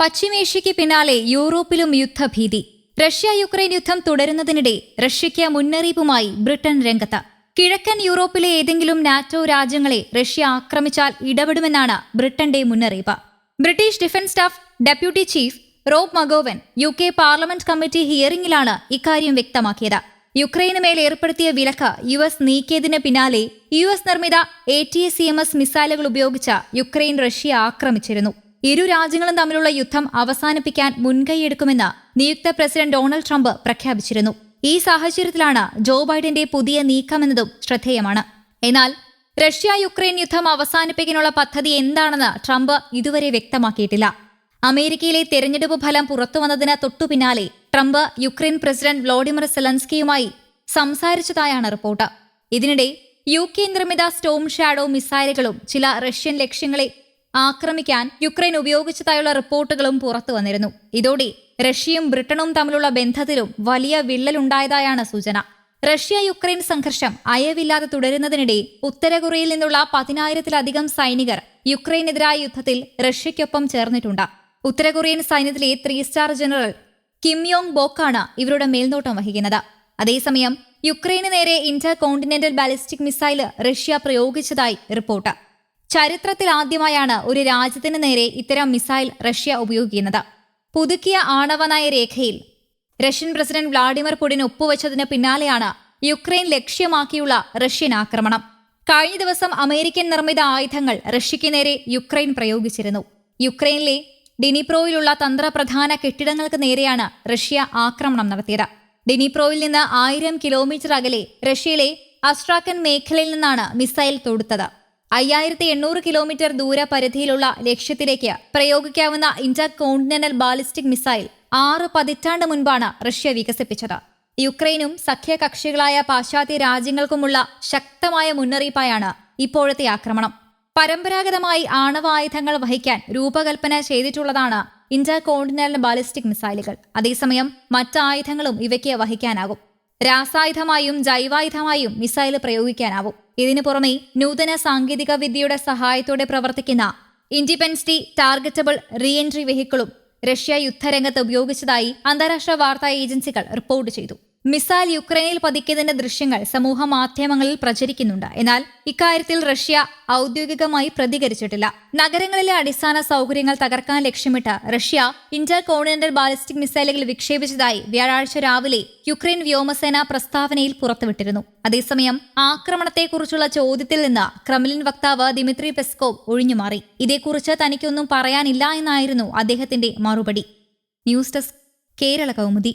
പശ്ചിമേഷ്യയ്ക്ക് പിന്നാലെ യൂറോപ്പിലും യുദ്ധഭീതി. Russia Ukraine യുദ്ധം തുടരുന്നതിനിടെ റഷ്യയ്ക്ക് മുന്നറിയിപ്പുമായി ബ്രിട്ടൻ രംഗത്ത്. കിഴക്കൻ യൂറോപ്പിലെ ഏതെങ്കിലും നാറ്റോ രാജ്യങ്ങളെ റഷ്യ ആക്രമിച്ചാൽ ഇടപെടുമെന്നാണ് ബ്രിട്ടന്റെ മുന്നറിയിപ്പ്. British defence staff deputy chief Rob Magowan U K parliament committee ഹിയറിംഗിലാണ് ഇക്കാര്യം വ്യക്തമാക്കിയത്. യുക്രൈന് മേൽ ഏർപ്പെടുത്തിയ വിലക്ക് യു എസ് നീക്കിയതിന് പിന്നാലെ യു എസ് നിർമ്മിത A T S C M S മിസൈലുകൾ ഉപയോഗിച്ച് യുക്രൈൻ റഷ്യ ആക്രമിച്ചിരുന്നു. ഇരു രാജ്യങ്ങളും തമ്മിലുള്ള യുദ്ധം അവസാനിപ്പിക്കാൻ മുൻകൈയെടുക്കുമെന്ന് നിയുക്ത പ്രസിഡന്റ് ഡൊണാൾഡ് ട്രംപ് പ്രഖ്യാപിച്ചിരുന്നു. ഈ സാഹചര്യത്തിലാണ് ജോ ബൈഡന്റെ പുതിയ നീക്കമെന്നതും ശ്രദ്ധേയമാണ്. എന്നാൽ റഷ്യ യുക്രൈൻ യുദ്ധം അവസാനിപ്പിക്കാനുള്ള പദ്ധതി എന്താണെന്ന് ട്രംപ് ഇതുവരെ വ്യക്തമാക്കിയിട്ടില്ല. അമേരിക്കയിലെ തെരഞ്ഞെടുപ്പ് ഫലം പുറത്തുവന്നതിന് തൊട്ടുപിന്നാലെ ട്രംപ് യുക്രൈൻ പ്രസിഡന്റ് വ്ളോഡിമിർ സെലൻസ്കിയുമായി സംസാരിച്ചതായാണ് റിപ്പോർട്ട്. ഇതിനിടെ യു കെ നിർമ്മിത സ്റ്റോം ഷാഡോ മിസൈലുകളും ചില റഷ്യൻ ലക്ഷ്യങ്ങളെ ആക്രമിക്കാൻ യുക്രൈൻ ഉപയോഗിച്ചതായുള്ള റിപ്പോർട്ടുകളും പുറത്തു വന്നിരുന്നു. ഇതോടെ റഷ്യയും ബ്രിട്ടനും തമ്മിലുള്ള ബന്ധത്തിലും വലിയ വിള്ളലുണ്ടായതായാണ് സൂചന. റഷ്യ യുക്രൈൻ സംഘർഷം അയവില്ലാതെ തുടരുന്നതിനിടെ ഉത്തര കൊറിയയിൽ നിന്നുള്ള പതിനായിരത്തിലധികം സൈനികർ യുക്രൈനെതിരായ യുദ്ധത്തിൽ റഷ്യയ്ക്കൊപ്പം ചേർന്നിട്ടുണ്ട്. ഉത്തര കൊറിയൻ സൈന്യത്തിലെ three star general Kim Yong ബോക്കാണ് ഇവരുടെ മേൽനോട്ടം വഹിക്കുന്നത്. അതേസമയം യുക്രൈന് നേരെ inter continental ballistic missile Russia പ്രയോഗിച്ചതായി report. ചരിത്രത്തിൽ ആദ്യമായാണ് ഒരു രാജ്യത്തിന് നേരെ ഇത്തരം മിസൈൽ റഷ്യ ഉപയോഗിക്കുന്നത്. പുതുക്കിയ ആണവ നയ രേഖയിൽ റഷ്യൻ പ്രസിഡന്റ് വ്ളാഡിമിർ പുടിൻ ഒപ്പുവെച്ചതിന് പിന്നാലെയാണ് യുക്രൈൻ ലക്ഷ്യമാക്കിയുള്ള റഷ്യൻ ആക്രമണം. കഴിഞ്ഞ ദിവസം അമേരിക്കൻ നിർമ്മിത ആയുധങ്ങൾ റഷ്യയ്ക്ക് നേരെ യുക്രൈൻ പ്രയോഗിച്ചിരുന്നു. യുക്രൈനിലെ ഡിനിപ്രോയിലുള്ള തന്ത്രപ്രധാന കെട്ടിടങ്ങൾക്ക് നേരെയാണ് റഷ്യ ആക്രമണം നടത്തിയത്. ഡിനിപ്രോയിൽ നിന്ന് ആയിരം കിലോമീറ്റർ അകലെ റഷ്യയിലെ അസ്ട്രാക്കൻ മേഖലയിൽ നിന്നാണ് മിസൈൽ തൊടുത്തത്. അയ്യായിരത്തി എണ്ണൂറ് കിലോമീറ്റർ ദൂര പരിധിയിലുള്ള ലക്ഷ്യത്തിലേക്ക് പ്രയോഗിക്കാവുന്ന ഇന്റർ കോണ്ടിനെന്റൽ ബാലിസ്റ്റിക് മിസൈൽ ആറ് പതിറ്റാണ്ട് മുൻപാണ് റഷ്യ വികസിപ്പിച്ചത്. യുക്രൈനും സഖ്യകക്ഷികളായ പാശ്ചാത്യ രാജ്യങ്ങൾക്കുമുള്ള ശക്തമായ മുന്നറിയിപ്പായാണ് ഇപ്പോഴത്തെ ആക്രമണം. പരമ്പരാഗതമായി ആണവായുധങ്ങൾ വഹിക്കാൻ രൂപകൽപ്പന ചെയ്തിട്ടുള്ളതാണ് ഇന്റർ കോണ്ടിനെന്റൽ ബാലിസ്റ്റിക് മിസൈലുകൾ. അതേസമയം മറ്റ് ആയുധങ്ങളും ഇവയ്ക്ക് വഹിക്കാനാകും. രാസായുധമായും ജൈവായുധമായും മിസൈൽ പ്രയോഗിക്കാനാവും. ഇതിനു പുറമെ നൂതന സാങ്കേതിക വിദ്യയുടെ സഹായത്തോടെ പ്രവർത്തിക്കുന്ന ഇൻഡിപെൻഡൻസ് ടാർഗറ്റബിൾ റീഎൻട്രി വെഹിക്കിളും റഷ്യ യുദ്ധരംഗത്ത് ഉപയോഗിച്ചതായി അന്താരാഷ്ട്ര വാർത്താ ഏജൻസികൾ റിപ്പോർട്ട് ചെയ്തു. മിസൈൽ യുക്രൈനിൽ പതിക്കിയതിന്റെ ദൃശ്യങ്ങൾ സമൂഹ മാധ്യമങ്ങളിൽ പ്രചരിക്കുന്നുണ്ട്. എന്നാൽ ഇക്കാര്യത്തിൽ റഷ്യ ഔദ്യോഗികമായി പ്രതികരിച്ചിട്ടില്ല. നഗരങ്ങളിലെ അടിസ്ഥാന സൗകര്യങ്ങൾ തകർക്കാൻ ലക്ഷ്യമിട്ട് റഷ്യ ഇന്റർ കോണ്ടിനെന്റൽ ബാലിസ്റ്റിക് മിസൈലുകൾ വിക്ഷേപിച്ചതായി വ്യാഴാഴ്ച രാവിലെ യുക്രൈൻ വ്യോമസേന പ്രസ്താവനയിൽ പുറത്തുവിട്ടിരുന്നു. അതേസമയം ആക്രമണത്തെക്കുറിച്ചുള്ള ചോദ്യത്തിൽ നിന്ന് ക്രെംലിൻ വക്താവ് ദിമിത്രി പെസ്കോവ് ഒഴിഞ്ഞുമാറി. ഇതേക്കുറിച്ച് തനിക്കൊന്നും പറയാനില്ല എന്നായിരുന്നു അദ്ദേഹത്തിന്റെ മറുപടി. News desk Kerala Kaumudi.